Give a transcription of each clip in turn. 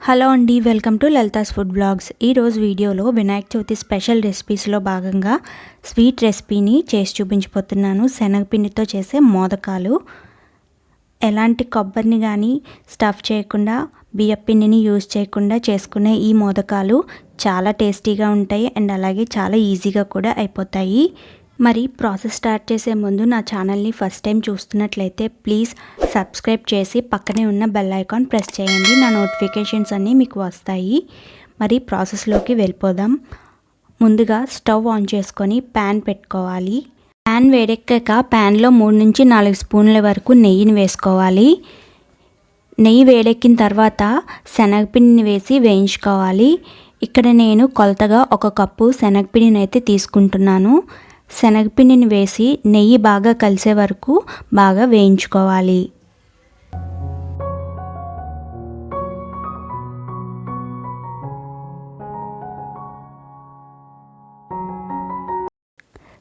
Hello అండి welcome to Lalitha's food blogs. ఈరోజు వీడియోలో వినాయక చవితి స్పెషల్ రెసిపీస్లో భాగంగా స్వీట్ రెసిపీని చేసి చూపించిపోతున్నాను శనగపిండితో చేసే మోదకాలు ఎలాంటి కొబ్బరిని కానీ స్టఫ్ చేయకుండా బియ్యపిండిని యూజ్ చేయకుండా చేసుకునే ఈ మోదకాలు చాలా టేస్టీగా ఉంటాయి అండ్ అలాగే చాలా ఈజీగా కూడా అయిపోతాయి. మరి ప్రాసెస్ స్టార్ట్ చేసే ముందు నా ఛానల్ని ఫస్ట్ టైం చూస్తున్నట్లయితే ప్లీజ్ సబ్స్క్రైబ్ చేసి పక్కనే ఉన్న బెల్ ఐకాన్ ప్రెస్ చేయండి. నా నోటిఫికేషన్స్ అన్నీ మీకు వస్తాయి. మరి ప్రాసెస్లోకి వెళ్ళిపోదాం. ముందుగా స్టవ్ ఆన్ చేసుకొని ప్యాన్ పెట్టుకోవాలి. ప్యాన్ వేడెక్కాక ప్యాన్లో మూడు నుంచి నాలుగు స్పూన్ల వరకు నెయ్యిని వేసుకోవాలి. నెయ్యి వేడెక్కిన తర్వాత శనగపిండిని వేసి వేయించుకోవాలి. ఇక్కడ నేను కొలతగా ఒక కప్పు శనగపిండిని అయితే తీసుకుంటున్నాను. శనగపిండిని వేసి నెయ్యి బాగా కలిసే వరకు బాగా వేయించుకోవాలి.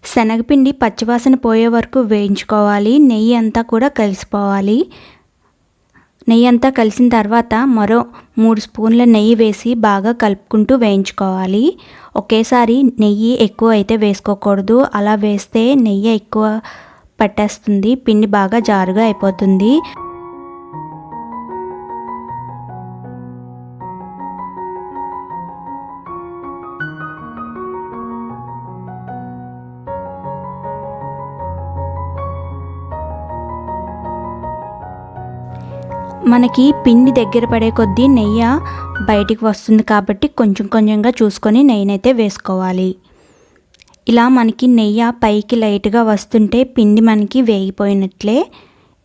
శనగపిండి పచ్చివాసన పోయే వరకు వేయించుకోవాలి. నెయ్యి అంతా కూడా కలిసిపోవాలి. నెయ్యి అంతా కలిసిన తర్వాత మరో మూడు స్పూన్ల నెయ్యి వేసి బాగా కలుపుకుంటూ వేయించుకోవాలి. ఒకేసారి నెయ్యి ఎక్కువ అయితే వేసుకోకూడదు. అలా వేస్తే నెయ్యి ఎక్కువ పట్టేస్తుంది. పిండి బాగా జారుగా అయిపోతుంది. మనకి పిండి దగ్గర పడే కొద్దీ నెయ్యి బయటికి వస్తుంది కాబట్టి కొంచెం కొంచెంగా చూసుకొని నెయ్యినైతే వేసుకోవాలి. ఇలా మనకి నెయ్యి పైకి లైట్గా వస్తుంటే పిండి మనకి వేగిపోయినట్లే.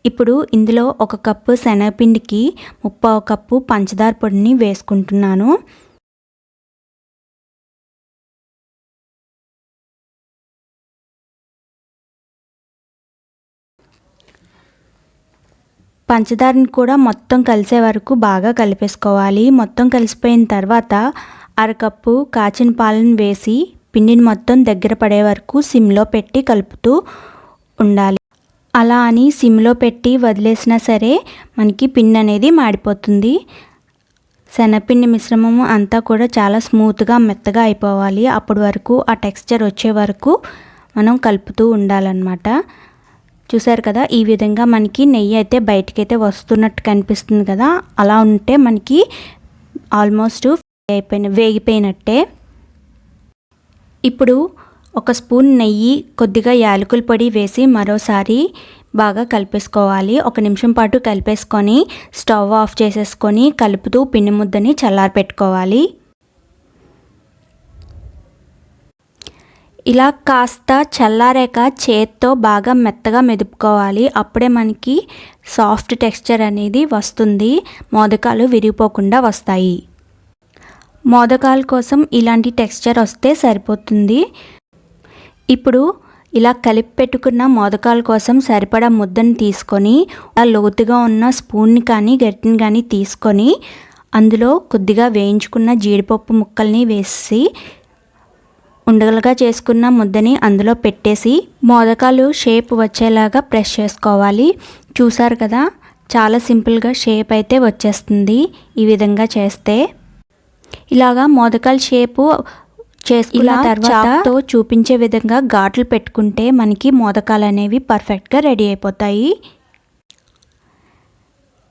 ఇప్పుడు ఇందులో ఒక కప్పు శనగపిండికి ముప్పావు కప్పు పంచదార పొడిని వేసుకుంటున్నాను. పంచదారని కూడా మొత్తం కలిసే వరకు బాగా కలిపేసుకోవాలి. మొత్తం కలిసిపోయిన తర్వాత అరకప్పు కాచిన పాలను వేసి పిండిని మొత్తం దగ్గర పడే వరకు సిమ్లో పెట్టి కలుపుతూ ఉండాలి. అలా అని సిమ్లో పెట్టి వదిలేసినా సరే మనకి పిండి అనేది మాడిపోతుంది. శనగపిండి మిశ్రమం అంతా కూడా చాలా స్మూత్గా మెత్తగా అయిపోవాలి. అప్పటి వరకు ఆ టెక్స్చర్ వచ్చే వరకు మనం కలుపుతూ ఉండాలన్నమాట. చూసారు కదా ఈ విధంగా మనకి నెయ్యి అయితే బయటకైతే వస్తున్నట్టు కనిపిస్తుంది కదా అలా ఉంటే మనకి ఆల్మోస్ట్ అయిపోయిన వేగిపోయినట్టే. ఇప్పుడు ఒక స్పూన్ నెయ్యి కొద్దిగా యాలకుల పొడి వేసి మరోసారి బాగా కలిపేసుకోవాలి. ఒక నిమిషం పాటు కలిపేసుకొని స్టవ్ ఆఫ్ చేసేసుకొని కలుపుతూ పిండి ముద్దని చల్లారి పెట్టుకోవాలి ఇలా కాస్త చల్లారాక చేత్తో బాగా మెత్తగా మెదుపుకోవాలి. అప్పుడే మనకి సాఫ్ట్ టెక్స్చర్ అనేది వస్తుంది. మోదకాలు విరిగిపోకుండా వస్తాయి. మోదకాల కోసం ఇలాంటి టెక్స్చర్ వస్తే సరిపోతుంది. ఇప్పుడు ఇలా కలిపి పెట్టుకున్న మోదకాల కోసం సరిపడా ముద్దను తీసుకొని ఆ లోతుగా ఉన్న స్పూన్ని కానీ గట్టిని కానీ తీసుకొని అందులో కొద్దిగా వేయించుకున్న జీడిపప్పు ముక్కల్ని వేసి ఉండలుగా చేసుకున్న ముద్దని అందులో పెట్టేసి మోదకాలు షేప్ వచ్చేలాగా ప్రెస్ చేసుకోవాలి. చూసారు కదా? చాలా సింపుల్గా షేప్ అయితే వచ్చేస్తుంది ఈ విధంగా చేస్తే. ఇలాగా మోదకాల షేపు చేసుకున్న తర్వాత చూపించే విధంగా ఘాట్లు పెట్టుకుంటే మనకి మోదకాలు అనేవి పర్ఫెక్ట్గా రెడీ అయిపోతాయి.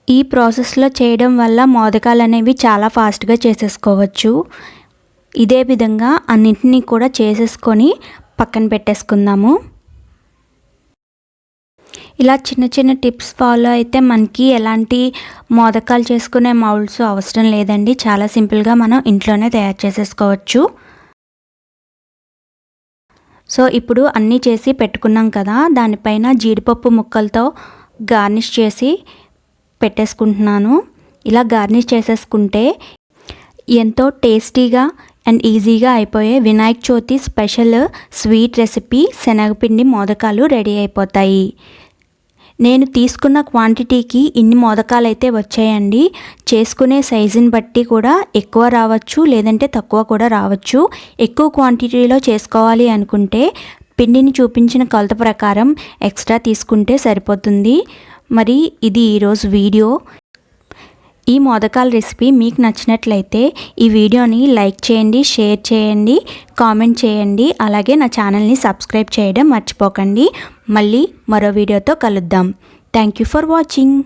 ఈ ప్రాసెస్లో చేయడం వల్ల మోదకాలు అనేవి చాలా ఫాస్ట్గా చేసేసుకోవచ్చు. ఇదే విధంగా అన్నింటినీ కూడా చేసేసుకొని పక్కన పెట్టేసుకుందాము. ఇలా చిన్న చిన్న టిప్స్ ఫాలో అయితే మనకి ఎలాంటి మోదకాలు చేసుకునే మౌల్డ్స్ అవసరం లేదండి. చాలా సింపుల్గా మనం ఇంట్లోనే తయారు చేసేసుకోవచ్చు. సో ఇప్పుడు అన్నీ చేసి పెట్టుకున్నాం కదా దానిపైన జీడిపప్పు ముక్కలతో గార్నిష్ చేసి పెట్టేసుకుంటున్నాను. ఇలా గార్నిష్ చేసేసుకుంటే ఎంతో టేస్టీగా అండ్ ఈజీగా అయిపోయే Vinayaka Chavithi special sweet recipe శనగపిండి మోదకాలు రెడీ అయిపోతాయి. నేను తీసుకున్న క్వాంటిటీకి ఇన్ని మోదకాలు అయితే వచ్చాయండి. చేసుకునే సైజుని బట్టి కూడా ఎక్కువ రావచ్చు లేదంటే తక్కువ కూడా రావచ్చు. ఎక్కువ క్వాంటిటీలో చేసుకోవాలి అనుకుంటే పిండిని చూపించిన కొలత ప్రకారం ఎక్స్ట్రా తీసుకుంటే సరిపోతుంది. మరి ఇది ఈరోజు వీడియో. ఈ మోదకాల రెసిపీ మీకు నచ్చినట్లయితే ఈ వీడియోని లైక్ చేయండి షేర్ చేయండి కామెంట్ చేయండి అలాగే నా ఛానల్ని సబ్స్క్రైబ్ చేయడం మర్చిపోకండి. మళ్ళీ మరో వీడియోతో కలుద్దాం. Thank you for watching.